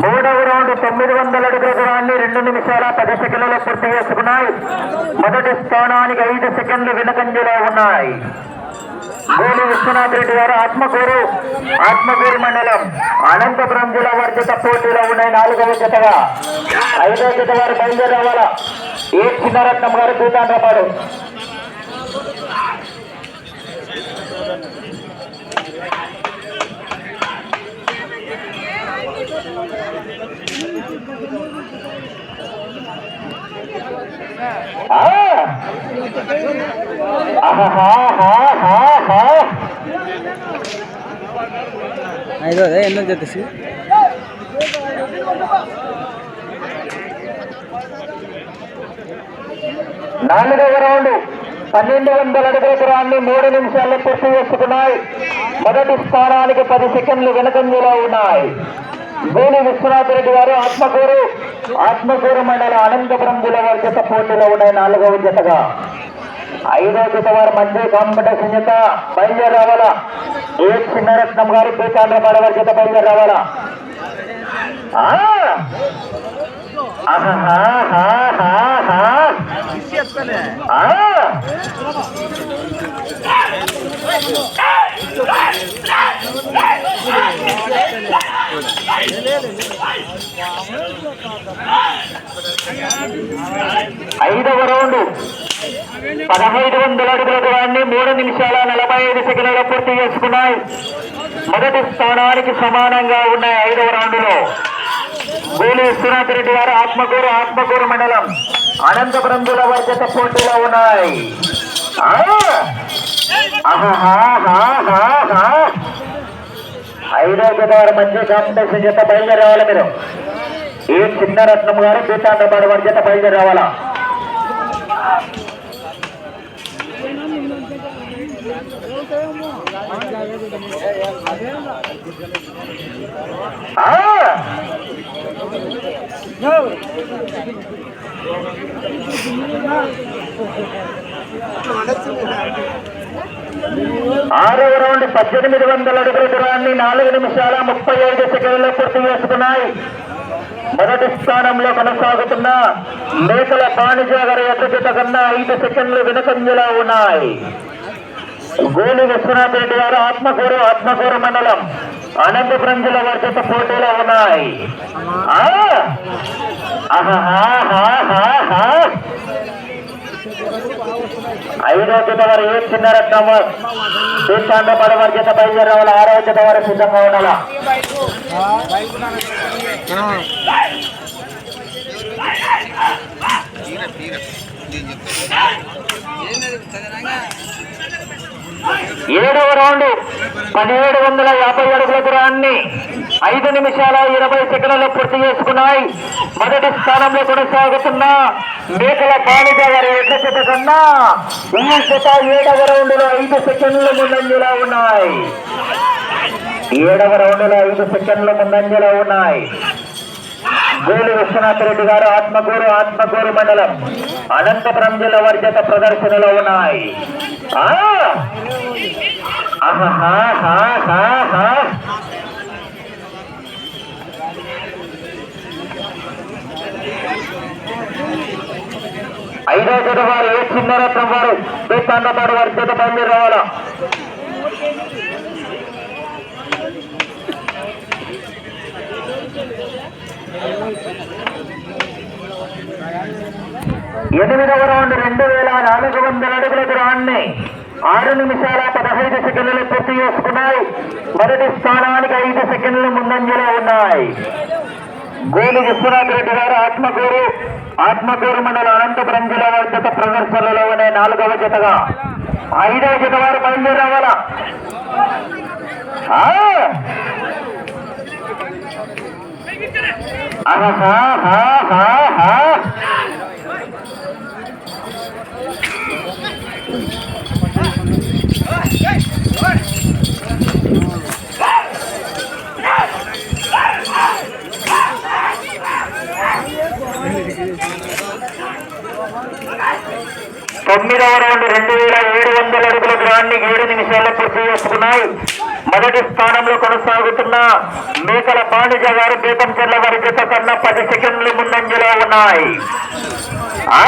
మూడవ రౌండ్ తొమ్మిది వందల అడుగుల దూరాన్ని రెండు నిమిషాల పది సెకండ్లలో పూర్తి చేసుకున్నాయి. మొదటి స్థానానికి ఐదు సెకండ్లు వెనకంజలో ఉన్నాయి. గోలి విశ్వనాథ్ రెడ్డి గారు ఆత్మకూరు ఆత్మకూరు మండలం అనంతపురం జిల్లా వారి జత పోటీలో ఉన్నాయి నాలుగవ జతగా ఐదవ జత వారు బయలుదేరి ఏ చిన్నరత్నం గారు దూతాండ్రపాడు ఆ! ఆహాహాహాహా! ఐదో ఎన్నో నాలుగవ రౌండ్ పన్నెండు వందల అడుగుల దూరాన్ని మూడు నిమిషాల్లో పూర్తి చేసుకున్నాయి మొదటి స్థానానికి పది సెకండ్లు వెనకంజలో ఉన్నాయి గోలి విశ్వనాథ్ రెడ్డి గారు ఆత్మకూరు. ఆత్మకూరు మండలం అనంతపురం జిల్లా వారి జత పోటీలో ఉన్నాయి నాలుగవ జతగా. ఐదో జత వారు మంచి కాంపిటీషన్ జత బయలుదేరి రావాలా ఏ చిన్నరత్నం గారు పీతాంధ్రపాడ వారి జత బయలుదేరి రావాలా ఆహా ఐదవ రౌండ్. పదహైదు వందల అడుగుల దూరాన్ని మూడు నిమిషాల నలభై ఐదు సెకండ్లలో పూర్తి చేసుకున్నాయి. మొదటి స్థానానికి సమానంగా ఉన్నాయి ఐదవ రౌండ్లో. గోలి విశ్వనాథ్ రెడ్డి గారు ఆత్మకూరు ఆత్మకూరు మండలం. అనంతపురం జిల్లా వర్గత పోటీలో ఉన్నాయి. ఐదో గోదావరి మధ్య కాంపిటీషన్ చేత బయలుదేరి రావాలి మీరు ఏ చిన్న రత్నం గారు పీతాండ్రపాడు వారి చేత బయలుదేరి రావాలా ఆ! ఆరవ రౌండ్ పద్దెనిమిది వందల అడుగుల దూరాన్ని నాలుగు నిమిషాల ముప్పై ఐదు సెకండ్లో పూర్తి చేసుకున్నాయి. మొదటి స్థానంలో కొనసాగుతున్న మేకల బాణిజ గారి ఎదుగుత కన్నా ఐదు సెకండ్లు వెనుకంజలో ఉన్నాయి. గోలి విశ్వనాథ్ రెడ్డి గారు ఆత్మకూరు ఆత్మకూరు మండలం అనంతపురం జిల్లా వర్గత పోటీలో ఉన్నాయి. ఆహా ఆహాహాహాహా! ఐదో జత వారు ఏ చిన్న రత్నం తీర్థాండపడ వారి జత బయలుదేరి రావాలి ఆరో జత వారు సిద్ధంగా ఉండాలా ఏడవ రౌండ్ పదిహేడు వందల యాభై అడుగుల దూరాన్ని ఐదు నిమిషాల ఇరవై సెకండ్లలో పూర్తి చేసుకున్నాయి మొదటి స్థానంలో కొనసాగుతున్న మేకల బాలిక గారి ఎడ్ల కన్నా ఈ ఏడవ రౌండ్లో ఐదు సెకండ్లు ముందంజలా ఉన్నాయి. ఏడవ రౌండ్లో ఐదు సెకండ్లు ముందంజలా ఉన్నాయి. గోలు విశ్వనాథ్ రెడ్డి గారు ఆత్మగూరు ఆత్మగూరు మండలం అనంతపురం జిల్లా వర్జత ప్రదర్శనలో ఉన్నాయి. ఆ! ఐదో జత వారు ఏ చిన్నరత్నం వారు? తీర్థాండపాడు వారి జత బయలుదేరి రావాలా? ఎనిమిదవ రౌండ్ రెండు వేల నాలుగు వందల అడుగుల దూరాన్ని ఆరు నిమిషాల పదహైదు సెకండ్లు పూర్తి చేసుకున్నాయి. మొదటి స్థానానికి ఐదు సెకండ్లు ముందంజలో ఉన్నాయి. గోలు విశ్వనాథ్ రెడ్డి గారు ఆత్మకూరు ఆత్మకూరు మండలం అనంతపురం జిల్లా వారి జత ప్రదర్శనలో ఉన్న నాలుగవ జతగా ఐదవ జత వారు బయలుదేరి రావాలా ఆ! తొమ్మిదవ రౌండ్ రెండు వేల ఏడు వందల అడుగుల గ్రాన్ని ఏడు నిమిషాల్లో పూర్తి చేసుకున్నాయి. మొదటి స్థానంలో కొనసాగుతున్న మేకల పాండుజ గారు దీపం చెల్ల వారి జత కన్నా పది సెకండ్లు ముందంజలో ఉన్నాయి. ఆ!